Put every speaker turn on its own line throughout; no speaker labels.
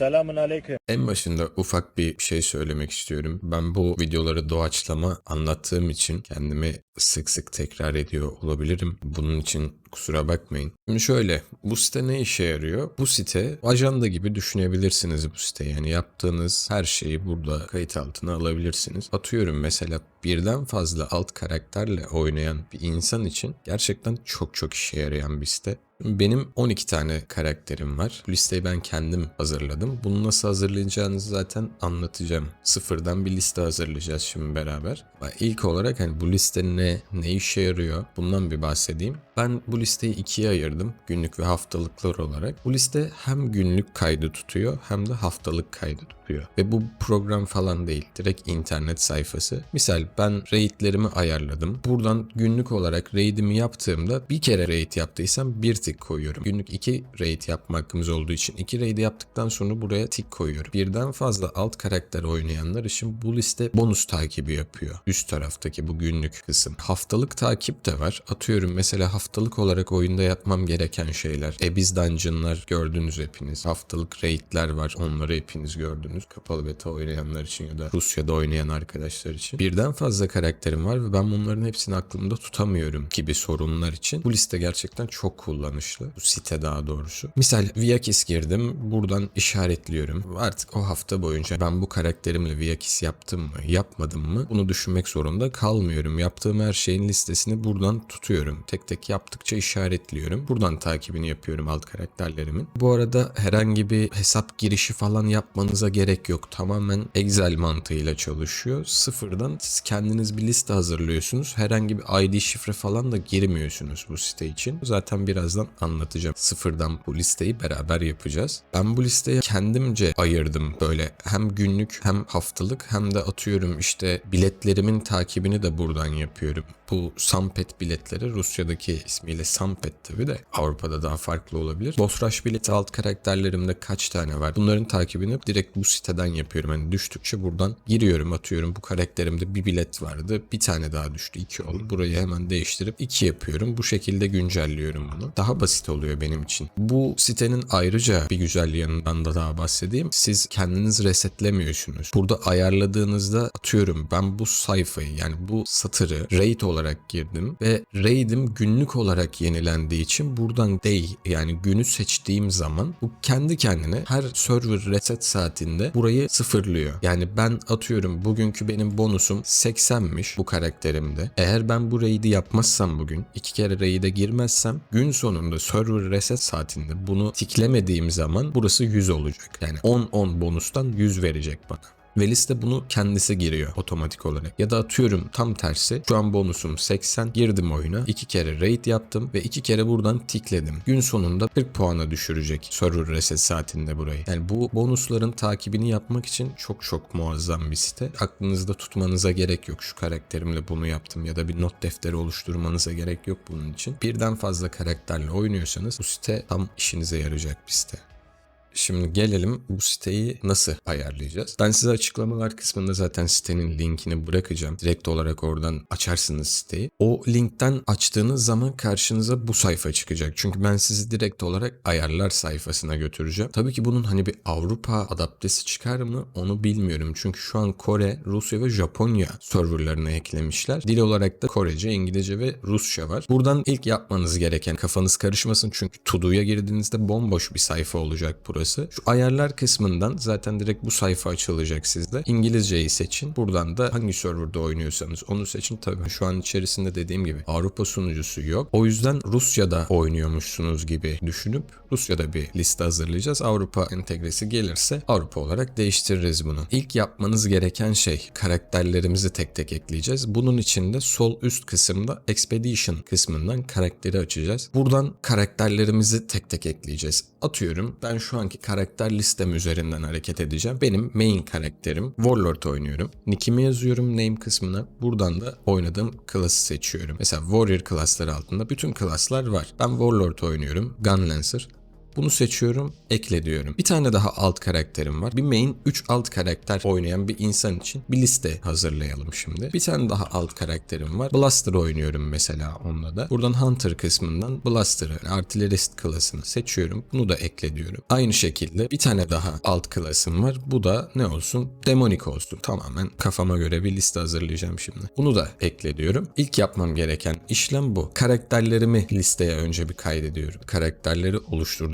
Selamun aleyküm.
En başında ufak bir şey söylemek istiyorum. Ben bu videoları doğaçlama anlattığım için kendimi sık sık tekrar ediyor olabilirim. Bunun için kusura bakmayın. Şimdi şöyle, bu site ne işe yarıyor? Bu site ajanda gibi düşünebilirsiniz bu site. Yani yaptığınız her şeyi burada kayıt altına alabilirsiniz. Atıyorum mesela birden fazla alt karakterle oynayan bir insan için gerçekten çok çok işe yarayan bir site. Benim 12 tane karakterim var. Bu listeyi ben kendim hazırladım. Bunu nasıl hazırlayacağınızı zaten anlatacağım. Sıfırdan bir liste hazırlayacağız şimdi beraber. İlk olarak hani bu liste ne, ne işe yarıyor bundan bir bahsedeyim. Ben bu listeyi ikiye ayırdım günlük ve haftalıklar olarak. Bu liste hem günlük kaydı tutuyor hem de haftalık kaydı tutuyor. Ve bu program falan değil. Direkt internet sayfası. Misal ben raidlerimi ayarladım. Buradan günlük olarak raidimi yaptığımda bir kere raid yaptıysam bir tik koyuyorum. Günlük iki raid yapma hakkımız olduğu için iki raid yaptıktan sonra buraya tik koyuyorum. Birden fazla alt karakter oynayanlar için bu liste bonus takibi yapıyor. Üst taraftaki bu günlük kısım. Haftalık takip de var. Atıyorum mesela haftalık olarak oyunda yapmam gereken şeyler. Ebiz Dungeon'lar gördünüz hepiniz. Haftalık raidler var. Onları hepiniz gördünüz. Kapalı beta oynayanlar için ya da Rusya'da oynayan arkadaşlar için. Birden fazla karakterim var ve ben bunların hepsini aklımda tutamıyorum gibi sorunlar için. Bu liste gerçekten çok kullanışlı. Bu site daha doğrusu. Misal Viakis girdim. Buradan işaretliyorum. Artık o hafta boyunca ben bu karakterimle Viakis yaptım mı, yapmadım mı? Bunu düşünmek zorunda kalmıyorum. Yaptığım her şeyin listesini buradan tutuyorum. Tek tek yaptıkça işaretliyorum. Buradan takibini yapıyorum alt karakterlerimin. Bu arada herhangi bir hesap girişi falan yapmanıza gerek yok. Tamamen Excel mantığıyla çalışıyor. Sıfırdan siz kendiniz bir liste hazırlıyorsunuz. Herhangi bir ID şifre falan da girmiyorsunuz bu site için. Zaten birazdan anlatacağım. Sıfırdan bu listeyi beraber yapacağız. Ben bu listeyi kendimce ayırdım böyle hem günlük hem haftalık hem de atıyorum işte biletlerimin takibini de buradan yapıyorum. Bu Sampet biletleri Rusya'daki ismiyle Sampet tabi de Avrupa'da daha farklı olabilir. Boss Rush bileti alt karakterlerimde kaç tane var? Bunların takibini direkt bu siteden yapıyorum. Hani düştükçe buradan giriyorum atıyorum. Bu karakterimde bir bilet vardı. Bir tane daha düştü. iki oldu. Burayı hemen değiştirip iki yapıyorum. Bu şekilde güncelliyorum bunu. Daha basit oluyor benim için. Bu sitenin ayrıca bir güzel yanından da daha bahsedeyim. Siz kendiniz resetlemiyorsunuz. Burada ayarladığınızda atıyorum ben bu sayfayı yani bu satırı raid olarak girdim ve raid'im günlük olarak yenilendiği için buradan day yani günü seçtiğim zaman bu kendi kendine her server reset saatinde burayı sıfırlıyor. Yani ben atıyorum bugünkü benim bonusum 80'miş bu karakterimde. Eğer ben bu raid'i yapmazsam bugün iki kere raid'e girmezsem gün sonunda server reset saatinde bunu tiklemediğim zaman burası 100 olacak. Yani 10-10 bonustan 100 verecek bana. Ve liste bunu kendisi giriyor otomatik olarak. Ya da atıyorum tam tersi. Şu an bonusum 80. Girdim oyuna. iki kere raid yaptım ve iki kere buradan tikledim. Gün sonunda 40 puana düşürecek server reset saatinde burayı. Yani bu bonusların takibini yapmak için çok çok muazzam bir site. Aklınızda tutmanıza gerek yok. Şu karakterimle bunu yaptım ya da bir not defteri oluşturmanıza gerek yok bunun için. Birden fazla karakterle oynuyorsanız bu site tam işinize yarayacak bir site. Şimdi gelelim bu siteyi nasıl ayarlayacağız? Ben size açıklamalar kısmında zaten sitenin linkini bırakacağım. Direkt olarak oradan açarsınız siteyi. O linkten açtığınız zaman karşınıza bu sayfa çıkacak. Çünkü ben sizi direkt olarak ayarlar sayfasına götüreceğim. Tabii ki bunun hani bir Avrupa adaptesi çıkar mı onu bilmiyorum. Çünkü şu an Kore, Rusya ve Japonya serverlarına eklemişler. Dil olarak da Korece, İngilizce ve Rusça var. Buradan ilk yapmanız gereken kafanız karışmasın çünkü Todo'ya girdiğinizde bomboş bir sayfa olacak burası. Şu ayarlar kısmından zaten direkt bu sayfa açılacak sizde. İngilizceyi seçin. Buradan da hangi serverda oynuyorsanız onu seçin. Tabii şu an içerisinde dediğim gibi Avrupa sunucusu yok. O yüzden Rusya'da oynuyormuşsunuz gibi düşünüp Rusya'da bir liste hazırlayacağız. Avrupa entegresi gelirse Avrupa olarak değiştiririz bunu. İlk yapmanız gereken şey karakterlerimizi tek tek ekleyeceğiz. Bunun için de sol üst kısımda Expedition kısmından karakteri açacağız. Buradan karakterlerimizi tek tek ekleyeceğiz. Atıyorum ben şu anki karakter listem üzerinden hareket edeceğim. Benim main karakterim Warlord oynuyorum. Nick'imi yazıyorum name kısmına. Buradan da oynadığım klası seçiyorum. Mesela Warrior klasları altında bütün klaslar var. Ben Warlord oynuyorum. Gunlancer. Bunu seçiyorum, ekle diyorum. Bir tane daha alt karakterim var. Bir main 3 alt karakter oynayan bir insan için bir liste hazırlayalım şimdi. Bir tane daha alt karakterim var. Blaster oynuyorum mesela onunla da. Buradan Hunter kısmından Blaster'ı, artillerist klasını seçiyorum. Bunu da ekle diyorum. Aynı şekilde bir tane daha alt klasım var. Bu da ne olsun? Demonik olsun. Tamamen kafama göre bir liste hazırlayacağım şimdi. Bunu da ekle diyorum. İlk yapmam gereken işlem bu. Karakterlerimi listeye önce bir kaydediyorum. Karakterleri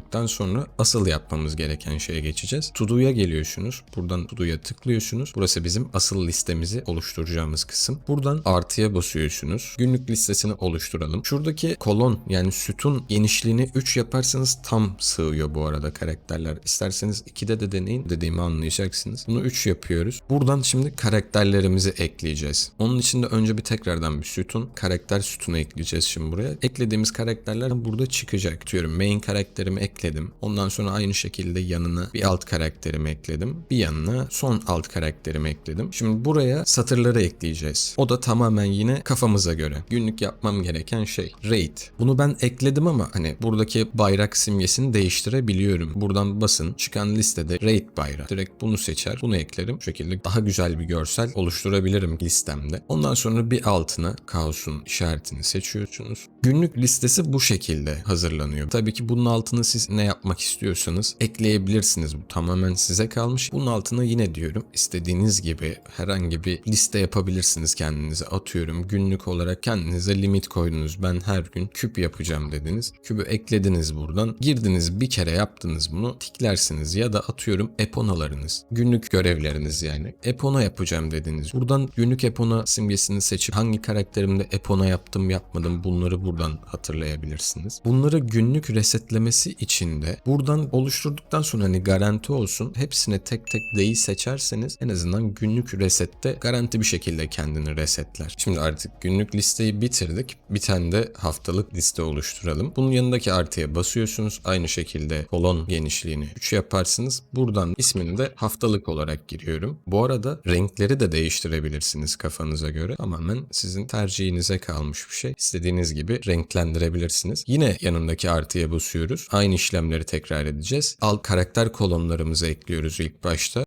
oluşturduktan sonra asıl yapmamız gereken şeye geçeceğiz. Todo'ya geliyorsunuz. Buradan Todo'ya tıklıyorsunuz. Burası bizim asıl listemizi oluşturacağımız kısım. Buradan artıya basıyorsunuz. Günlük listesini oluşturalım. Şuradaki kolon yani sütun genişliğini 3 yaparsanız tam sığıyor bu arada karakterler. İsterseniz 2'de de deneyin dediğimi anlayacaksınız. Bunu 3 yapıyoruz. Buradan şimdi karakterlerimizi ekleyeceğiz. Onun için de önce bir tekrardan bir sütun, karakter sütunu ekleyeceğiz şimdi buraya. Eklediğimiz karakterler burada çıkacak. Diyorum main karakterimi ekledim. Ondan sonra aynı şekilde yanına bir alt karakterimi ekledim. Bir yanına son alt karakterimi ekledim. Şimdi buraya satırları ekleyeceğiz. O da tamamen yine kafamıza göre. Günlük yapmam gereken şey raid. Bunu ben ekledim ama hani buradaki bayrak simgesini değiştirebiliyorum. Buradan basın çıkan listede raid bayrağı. Direkt bunu seçer. Bunu eklerim. Bu şekilde daha güzel bir görsel oluşturabilirim listemde. Ondan sonra bir altına kaosun işaretini seçiyorsunuz. Günlük listesi bu şekilde hazırlanıyor. Tabii ki bunun altına siz ne yapmak istiyorsanız ekleyebilirsiniz. Bu tamamen size kalmış. Bunun altına yine diyorum istediğiniz gibi herhangi bir liste yapabilirsiniz kendinize. Atıyorum günlük olarak kendinize limit koydunuz. Ben her gün küp yapacağım dediniz. Kübü eklediniz buradan. Girdiniz bir kere yaptınız bunu tiklersiniz ya da atıyorum eponalarınız. Günlük görevleriniz yani. Epona yapacağım dediniz. Buradan günlük epona simgesini seçip hangi karakterimde epona yaptım yapmadım bunları buradan hatırlayabilirsiniz. Bunları günlük resetlemesi için de buradan oluşturduktan sonra hani garanti olsun hepsine tek tek D'yi seçerseniz en azından günlük resette garanti bir şekilde kendini resetler. Şimdi artık günlük listeyi bitirdik. Bir tane de haftalık liste oluşturalım. Bunun yanındaki artıya basıyorsunuz. Aynı şekilde kolon genişliğini 3 yaparsınız. Buradan ismini de haftalık olarak giriyorum. Bu arada renkleri de değiştirebilirsiniz kafanıza göre. Tamamen sizin tercihinize kalmış bir şey. İstediğiniz gibi renklendirebilirsiniz. Yine yanındaki artıya basıyoruz. Aynı işlemleri tekrar edeceğiz. Alt karakter kolonlarımızı ekliyoruz ilk başta.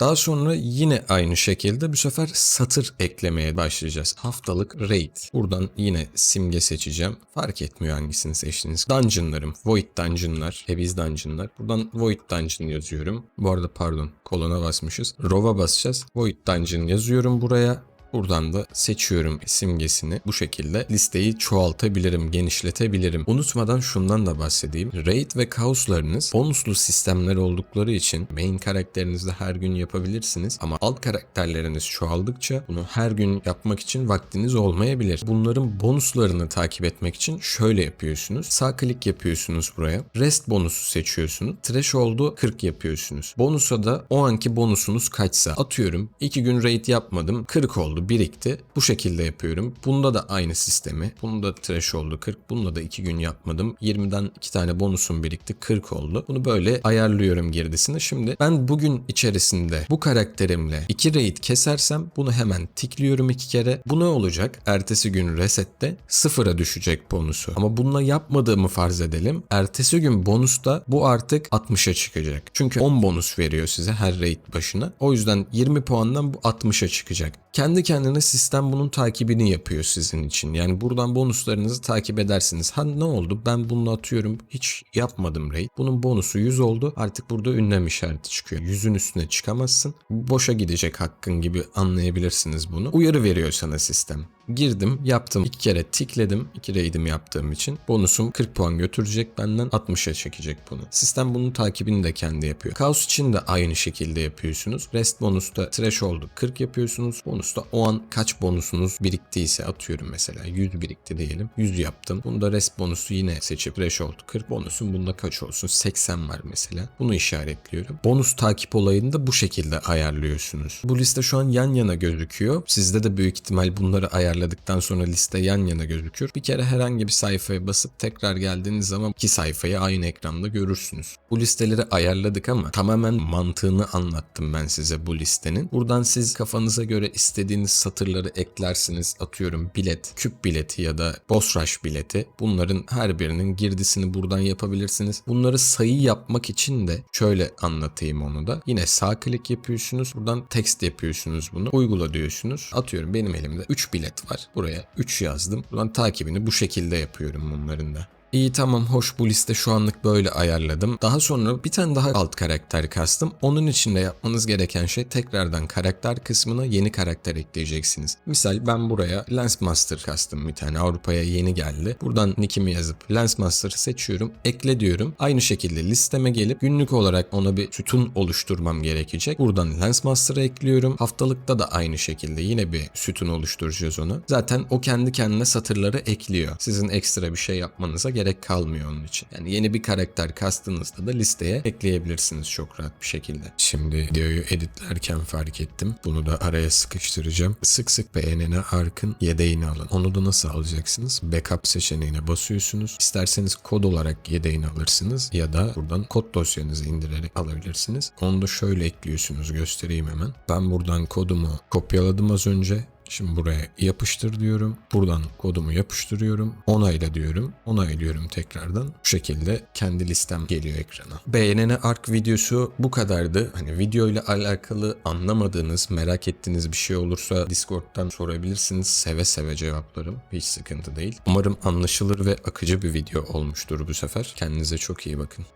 Daha sonra yine aynı şekilde bu sefer satır eklemeye başlayacağız. Haftalık raid. Buradan yine simge seçeceğim. Fark etmiyor hangisini seçtiğiniz. Dungeonlarım. Void Dungeonlar. Heavies Dungeonlar. Buradan Void Dungeon yazıyorum. Bu arada pardon kolona basmışız. Row'a basacağız. Void Dungeon yazıyorum buraya. Buradan da seçiyorum simgesini. Bu şekilde listeyi çoğaltabilirim, genişletebilirim. Unutmadan şundan da bahsedeyim. Raid ve kaoslarınız bonuslu sistemler oldukları için main karakterinizde her gün yapabilirsiniz. Ama alt karakterleriniz çoğaldıkça bunu her gün yapmak için vaktiniz olmayabilir. Bunların bonuslarını takip etmek için şöyle yapıyorsunuz. Sağ klik yapıyorsunuz buraya. Rest bonusu seçiyorsunuz. Threshold'u 40 yapıyorsunuz. Bonusa da o anki bonusunuz kaçsa. Atıyorum 2 gün raid yapmadım 40 oldu birikti. Bu şekilde yapıyorum. Bunda da aynı sistemi. Bunda trash oldu 40. Bunda da 2 gün yapmadım. 20'den 2 tane bonusum birikti. 40 oldu. Bunu böyle ayarlıyorum girdisini. Şimdi ben bugün içerisinde bu karakterimle 2 raid kesersem bunu hemen tikliyorum 2 kere. Bu ne olacak? Ertesi gün resette sıfıra düşecek bonusu. Ama bununla yapmadığımı farz edelim. Ertesi gün bonusta bu artık 60'a çıkacak. Çünkü 10 bonus veriyor size her raid başına. O yüzden 20 puandan bu 60'a çıkacak. Kendi kendine sistem bunun takibini yapıyor sizin için. Yani buradan bonuslarınızı takip edersiniz. Ha ne oldu? Ben bunu atıyorum. Hiç yapmadım raid. Bunun bonusu 100 oldu. Artık burada ünlem işareti çıkıyor. 100'ün üstüne çıkamazsın. Boşa gidecek hakkın gibi anlayabilirsiniz bunu. Uyarı veriyor sana sistem. Girdim, yaptım. iki kere tikledim. iki raid'im yaptığım için. Bonusum 40 puan götürecek benden 60'a çekecek bunu. Sistem bunun takibini de kendi yapıyor. Kaos için de aynı şekilde yapıyorsunuz. Rest bonusta threshold'u 40 yapıyorsunuz. Bonusta o an kaç bonusunuz biriktiyse atıyorum mesela 100 birikti diyelim. 100 yaptım. Bunda rest bonusu yine seçip threshold 40 bonusum bunda kaç olsun? 80 var mesela. Bunu işaretliyorum. Bonus takip olayını da bu şekilde ayarlıyorsunuz. Bu liste şu an yan yana gözüküyor. Sizde de büyük ihtimal bunları ayarlayacaksınız ayarladıktan sonra liste yan yana gözükür. Bir kere herhangi bir sayfaya basıp tekrar geldiğiniz zaman iki sayfayı aynı ekranda görürsünüz. Bu listeleri ayarladık ama tamamen mantığını anlattım ben size bu listenin. Buradan siz kafanıza göre istediğiniz satırları eklersiniz. Atıyorum bilet, küp bileti ya da boss rush bileti. Bunların her birinin girdisini buradan yapabilirsiniz. Bunları sayı yapmak için de şöyle anlatayım onu da. Yine sağ klik yapıyorsunuz. Buradan text yapıyorsunuz bunu. Uygula diyorsunuz. Atıyorum benim elimde 3 bilet var. Buraya 3 yazdım. Buradan takibini bu şekilde yapıyorum bunların da. İyi tamam hoş bu liste şu anlık böyle ayarladım. Daha sonra bir tane daha alt karakter kastım. Onun için de yapmanız gereken şey tekrardan karakter kısmına yeni karakter ekleyeceksiniz. Misal ben buraya Lensmaster kastım bir tane Avrupa'ya yeni geldi. Buradan nickimi yazıp Lensmaster seçiyorum. Ekle diyorum. Aynı şekilde listeme gelip günlük olarak ona bir sütun oluşturmam gerekecek. Buradan Lensmaster'ı ekliyorum. Haftalıkta da aynı şekilde yine bir sütun oluşturacağız onu. Zaten o kendi kendine satırları ekliyor. Sizin ekstra bir şey yapmanıza gerek kalmıyor onun için. Yani yeni bir karakter kastığınızda da listeye ekleyebilirsiniz çok rahat bir şekilde. Şimdi videoyu editlerken fark ettim. Bunu da araya sıkıştıracağım. Sık sık beğenene Ark'ın yedeğini alın. Onu da nasıl alacaksınız? Backup seçeneğine basıyorsunuz. İsterseniz kod olarak yedeğini alırsınız ya da buradan kod dosyanızı indirerek alabilirsiniz. Onu da şöyle ekliyorsunuz. Göstereyim hemen. Ben buradan kodumu kopyaladım az önce. Şimdi buraya yapıştır diyorum. Buradan kodumu yapıştırıyorum. Onayla diyorum. Onaylıyorum tekrardan. Bu şekilde kendi listem geliyor ekrana. Beğenene ark videosu bu kadardı. Hani video ile alakalı anlamadığınız, merak ettiğiniz bir şey olursa Discord'dan sorabilirsiniz. Seve seve cevaplarım. Hiç sıkıntı değil. Umarım anlaşılır ve akıcı bir video olmuştur bu sefer. Kendinize çok iyi bakın.